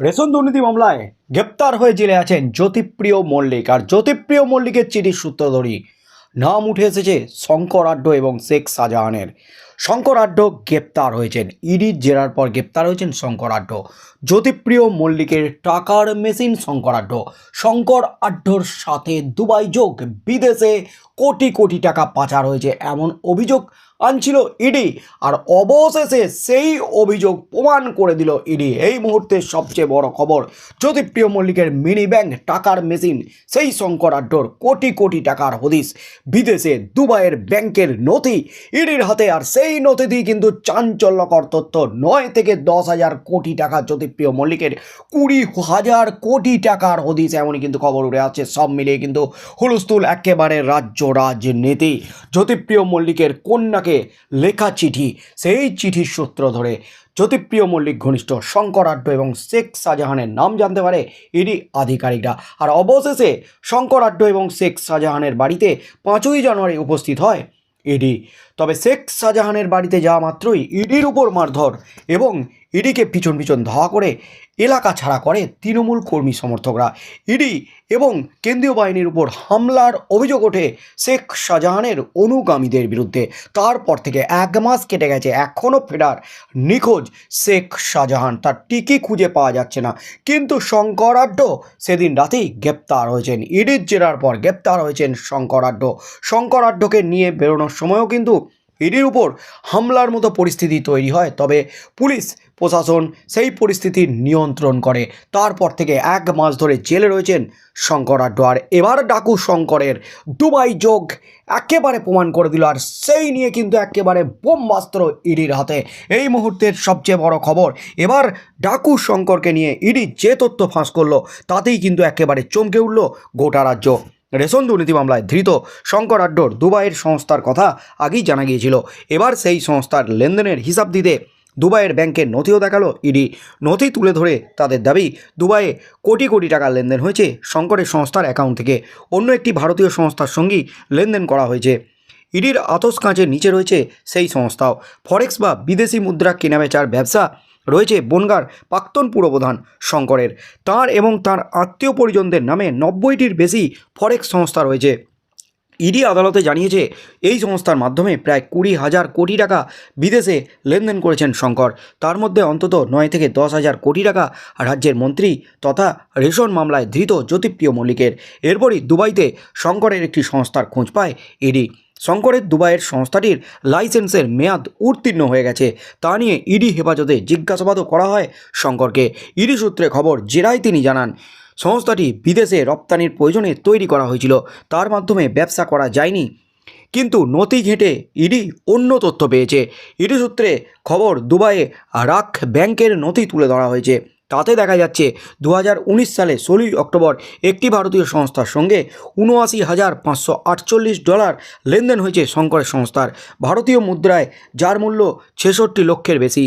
Ration দুর্নীতি মামলায় গ্রেপ্তার হয়ে জেলে আছেন জ্যোতিপ্রিয় মল্লিক। আর জ্যোতিপ্রিয় মল্লিকের চিঠির সূত্র ধরি নাম উঠে এসেছে শঙ্কর আড্ড এবং শেখ শাহজাহানের। শঙ্কর আড্ড গ্রেপ্তার হয়েছেন। ইডির জেরার পর গ্রেপ্তার হয়েছেন শঙ্কর আড্ড। জ্যোতিপ্রিয় মল্লিকের টাকার মেশিন শঙ্কর আড্ড। শঙ্কর আড্ডর সাথে দুবাই যোগ বিদেশে কোটি কোটি টাকা পাচার হয়েছে। এমন অভিযোগ আনছিল ইডি। আর অবশেষে সেই অভিযোগ প্রমাণ করে দিল ইডি। এই মুহূর্তে সবচেয়ে বড় খবর, জ্যোতিপ্রিয় মল্লিকের মিনি ব্যাংক টাকার মেশিন, সেই শঙ্কর আড্ডর কোটি কোটি টাকার হদিস বিদেশে দুবাইয়ের ব্যাংকের নথি, ইডির হাতে। আর সেই নথি দিয়ে কিন্তু চাঞ্চল্যকর তথ্য, নয় থেকে দশ হাজার কোটি টাকা জ্যোতিপ্রিয় মল্লিকের কুড়ি হাজার কোটি টাকার হদিস এমনই কিন্তু খবর উঠে আছে সব মিলিয়ে কিন্তু হুলস্থুল একেবারে রাজ্য রাজনীতি। জ্যোতিপ্রিয় মল্লিকের কন্যাকে লেখা চিঠি, সেই চিঠির সূত্র ধরে জ্যোতিপ্রিয় মল্লিক, ঘনিষ্ঠ শঙ্কর আড্ড এবং শেখ শাহজাহানের নাম জানতে পারে ইডি আধিকারিকরা। আর অবশেষে শঙ্কর আড্ড এবং শেখ শাহজাহানের বাড়িতে পাঁচই জানুয়ারি উপস্থিত হয় ইডি। তবে শেখ শাহজাহানের বাড়িতে যাওয়া মাত্রই ইডির উপর মারধর এবং ইডিকে পিছন পিছন ধাওয়া করে এলাকা ছাড়া করে তৃণমূল কর্মী সমর্থকরা। ইডি এবং কেন্দ্রীয় বাহিনীর উপর হামলার অভিযোগ ওঠে শেখ শাহজাহানের অনুগামীদের বিরুদ্ধে। তারপর থেকে এক মাস কেটে গেছে এখনও ফেরার নিখোঁজ শেখ শাহজাহান। তার টিকি খুঁজে পাওয়া যাচ্ছে না। কিন্তু শঙ্করাড্ড সেদিন রাতেই গ্রেপ্তার হয়েছেন। ইডির জেরার পর গ্রেপ্তার হয়েছেন শঙ্করাড্ড শঙ্করাড্ডকে নিয়ে বেরোনোর সময়ও কিন্তু ইডির উপর হামলার মতো পরিস্থিতি তৈরি হয়। তবে পুলিশ, প্রশাসন সেই পরিস্থিতি নিয়ন্ত্রণ করে। তারপর থেকে এক মাস ধরে জেলে রয়েছেন শঙ্কর আড্ড আর এবার ডাকু শঙ্করের দুবাই যোগ একেবারে প্রমাণ করে দিল আর সেই নিয়ে কিন্তু একেবারে বোম্বাস্ত্র ইডির হাতে। এই মুহূর্তের সবচেয়ে বড় খবর, এবার ডাকু শঙ্করকে নিয়ে ইডি যে তথ্য ফাঁস করল, তাতেই কিন্তু একেবারে চমকে উঠল গোটা রাজ্য। রেশন দুর্নীতি মামলায় ধৃত শঙ্কর আড্ডর দুবাইয়ের সংস্থার কথা আগেই জানা গিয়েছিল। এবার সেই সংস্থার লেনদেনের হিসাব দিতে দুবাইয়ের ব্যাংকের নথিও দেখাল ইডি। নথি তুলে ধরে তাদের দাবি, দুবাইয়ে কোটি কোটি টাকার লেনদেন হয়েছে শঙ্করের সংস্থার অ্যাকাউন্ট থেকে। অন্য একটি ভারতীয় সংস্থার সঙ্গেই লেনদেন করা হয়েছে। ইডির আতস কাঁচের নিচে রয়েছে সেই সংস্থাও। ফরেক্স বা বিদেশি মুদ্রা কেনাবেচার ব্যবসা রয়েছে বনগার প্রাক্তন পুরপ্রধান শঙ্করের। তার এবং তার আত্মীয় পরিজনদের নামে নব্বইটির বেশি ফরেক্স সংস্থা রয়েছে। ইডি আদালতে জানিয়েছে, এই সংস্থার মাধ্যমে প্রায় কুড়ি হাজার কোটি টাকা বিদেশে লেনদেন করেছেন শঙ্কর। তার মধ্যে অন্তত নয় থেকে দশ হাজার কোটি টাকা রাজ্যের মন্ত্রী তথা রেশন মামলায় ধৃত জ্যোতিপ্রিয় মল্লিকের। এরপরই দুবাইতে শঙ্করের একটি সংস্থার খোঁজ পায় ইডি। শঙ্করের দুবাইয়ের সংস্থাটির লাইসেন্সের মেয়াদ উত্তীর্ণ হয়ে গেছে। তা নিয়ে ইডি হেফাজতে জিজ্ঞাসাবাদও করা হয় শঙ্করকে। ইডি সূত্রে খবর জেরায় তিনি জানান সংস্থাটি বিদেশে রপ্তানির প্রয়োজনে তৈরি করা হয়েছিল। তার মাধ্যমে ব্যবসা করা যায়নি। কিন্তু নথি ঘেঁটে ইডি অন্য তথ্য পেয়েছে। ইডি সূত্রে খবর, দুবাইয়ে রাখ ব্যাংকের নথি তুলে ধরা হয়েছে। তাতে দেখা যাচ্ছে দু হাজার উনিশ সালে ষোলোই অক্টোবর একটি ভারতীয় সংস্থার সঙ্গে উনআশি হাজার পাঁচশো আটচল্লিশ ডলার লেনদেন হয়েছে শঙ্করের সংস্থার। ভারতীয় মুদ্রায় যার মূল্য ছেষট্টি লক্ষের বেশি।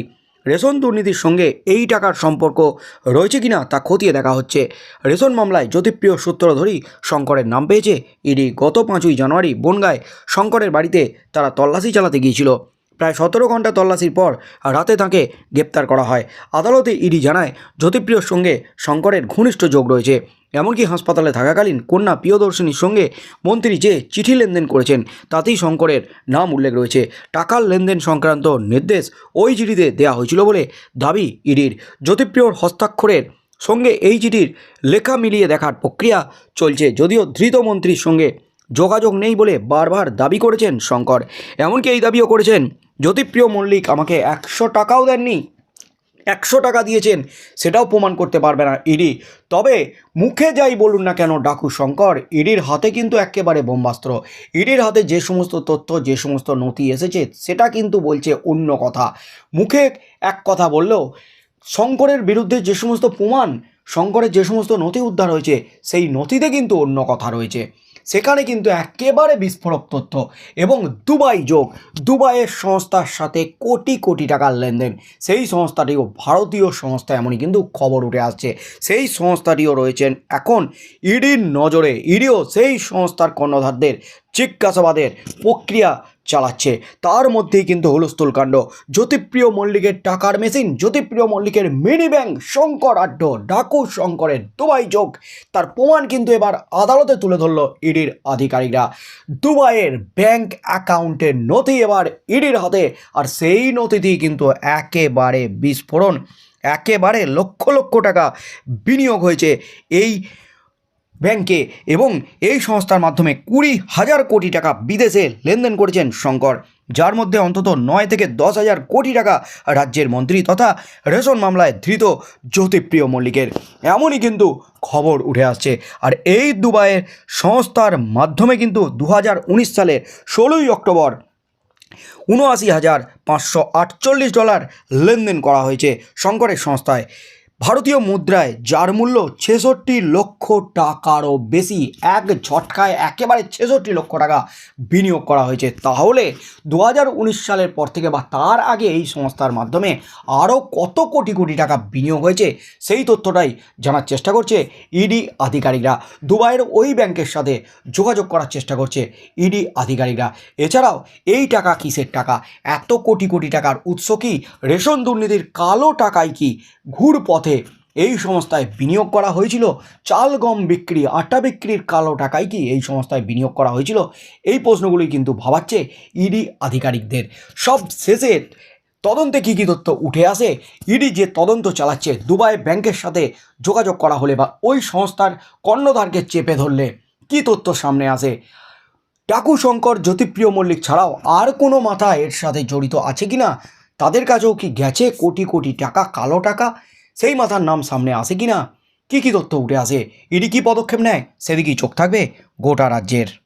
রেশন দুর্নীতির সঙ্গে এই টাকার সম্পর্ক রয়েছে কিনা তা খতিয়ে দেখা হচ্ছে। রেশন মামলায় জ্যোতিপ্রিয় সূত্র ধরি শঙ্করের নাম পেয়েছে। ইডি গত পাঁচই জানুয়ারি বনগায় শঙ্করের বাড়িতে তারা তল্লাশি চালাতে গিয়েছিল। প্রায় সতেরো ঘণ্টা তল্লাশির পর রাতে তাকে গ্রেপ্তার করা হয়। আদালতে ইডি জানায়, জ্যোতিপ্রিয়র সঙ্গে শঙ্করের ঘনিষ্ঠ যোগ রয়েছে। এমনকি হাসপাতালে থাকাকালীন কন্যা প্রিয়দর্শিনীর সঙ্গে মন্ত্রী যে চিঠি লেনদেন করেছেন, তাতেই শঙ্করের নাম উল্লেখ রয়েছে। টাকার লেনদেন সংক্রান্ত নির্দেশ ওই চিঠিতে দেওয়া হয়েছিল বলে দাবি ইডির। জ্যোতিপ্রিয়র হস্তাক্ষরের সঙ্গে এই চিঠির লেখা মিলিয়ে দেখার প্রক্রিয়া চলছে। যদিও ধৃত মন্ত্রীর সঙ্গে যোগাযোগ নেই বলে বারবার দাবি করেছেন শঙ্কর। এমনকি এই দাবিও করেছেন, জ্যোতিপ্রিয় মল্লিক আমাকে একশো টাকাও দেননি। একশো টাকা দিয়েছেন, সেটাও প্রমাণ করতে পারবে না ইডি। তবে মুখে যাই বলুন না কেন, ডাকু শঙ্কর, ইডির হাতে কিন্তু একেবারে বোম্বাস্ত্র। ইডির হাতে যে সমস্ত তথ্য, যে সমস্ত নথি এসেছে, সেটা কিন্তু বলছে অন্য কথা। মুখে এক কথা বললেও শঙ্করের বিরুদ্ধে যে সমস্ত প্রমাণ, শঙ্করের যে সমস্ত নথি উদ্ধার হয়েছে, সেই নথিতে কিন্তু অন্য কথা রয়েছে। সেখানে কিন্তু একেবারে বিস্ফোরক তথ্য এবং দুবাই যোগ, দুবাইয়ের সংস্থার সাথে কোটি কোটি টাকার লেনদেন। সেই সংস্থাটিও ভারতীয় সংস্থা, এমনই কিন্তু খবর উঠে আসছে। সেই সংস্থাটিও রয়েছেন এখন ইডির নজরে। ইডিও সেই সংস্থার কর্ণধারদের, জিজ্ঞাসাবাদের প্রক্রিয়া চালাচ্ছে। তার মধ্যেই কিন্তু হুলস্থুল কাণ্ড। জ্যোতিপ্রিয় মল্লিকের টাকার মেশিন, জ্যোতিপ্রিয় মল্লিকের মিনি ব্যাংক শঙ্কর আড্ড, ডাকু শঙ্করের দুবাই যোগ। তার প্রমাণ কিন্তু এবার আদালতে তুলে ধরল ইডির আধিকারিকরা। দুবাইয়ের ব্যাংক অ্যাকাউন্টের নথি এবার ইডির হাতে, আর সেই নথিতেই কিন্তু একেবারে বিস্ফোরণ। একেবারে লক্ষ লক্ষ টাকা বিনিয়োগ হয়েছে। এই ব্যাংকে এবং এই সংস্থার মাধ্যমে কুড়ি হাজার কোটি টাকা বিদেশে লেনদেন করেছেন শঙ্কর, যার মধ্যে অন্তত নয় থেকে দশ হাজার কোটি টাকা রাজ্যের মন্ত্রী তথা রেশন মামলায় ধৃত জ্যোতিপ্রিয় মল্লিকের। এমনই কিন্তু খবর উঠে আসছে। আর এই দুবাইয়ের সংস্থার মাধ্যমে কিন্তু দু হাজার উনিশ সালের ষোলোই অক্টোবর উনআশি হাজার পাঁচশো আটচল্লিশ ডলার লেনদেন করা হয়েছে শঙ্করের সংস্থায়। ভারতীয় মুদ্রায় যার মূল্য ছেষট্টি লক্ষ টাকারও বেশি, এক ঝটকায় একেবারে ছেষট্টি লক্ষ টাকা বিনিয়োগ করা হয়েছে। তাহলে দু হাজার উনিশ সালের পর থেকে বা তার আগে এই সংস্থার মাধ্যমে আরও কত কোটি কোটি টাকা বিনিয়োগ হয়েছে, সেই তথ্যটাই জানার চেষ্টা করছে ইডি আধিকারিকরা। দুবাইয়ের ওই ব্যাংকের সাথে যোগাযোগ করার চেষ্টা করছে ইডি আধিকারিকরা। এছাড়াও এই টাকা কিসের টাকা? এত কোটি কোটি টাকার উৎস কি? রেশন দুর্নীতির কালো টাকায় কি ঘুর পথে এই সংস্থায় বিনিয়োগ করা হয়েছিল। চাল, গম বিক্রি, আটা বিক্রির কালো টাকায় কি এই সংস্থায় বিনিয়োগ করা হয়েছিল? এই প্রশ্নগুলি কিন্তু ভাবাচ্ছে ইডি আধিকারিকদের। সব শেষে তদন্তে কী কী তথ্য উঠে আসে? ইডি যে তদন্ত চালাচ্ছে দুবাই ব্যাংকের সাথে যোগাযোগ করা হলে বা ওই সংস্থার কর্ণধারকে চেপে ধরলে কী তথ্য সামনে আসে? টাকু শঙ্কর জ্যোতিপ্রিয় মল্লিক ছাড়াও আর কোনো মাথা এর সাথে জড়িত আছে কি না তাদের কাছেও কি গেছে কোটি কোটি টাকা, কালো টাকা? সেই মাথার নাম সামনে আসে কি না কী কী তথ্য উঠে আসে? ইডি কী পদক্ষেপ নেয়? সেদিকেই চোখ থাকবে গোটা রাজ্যের।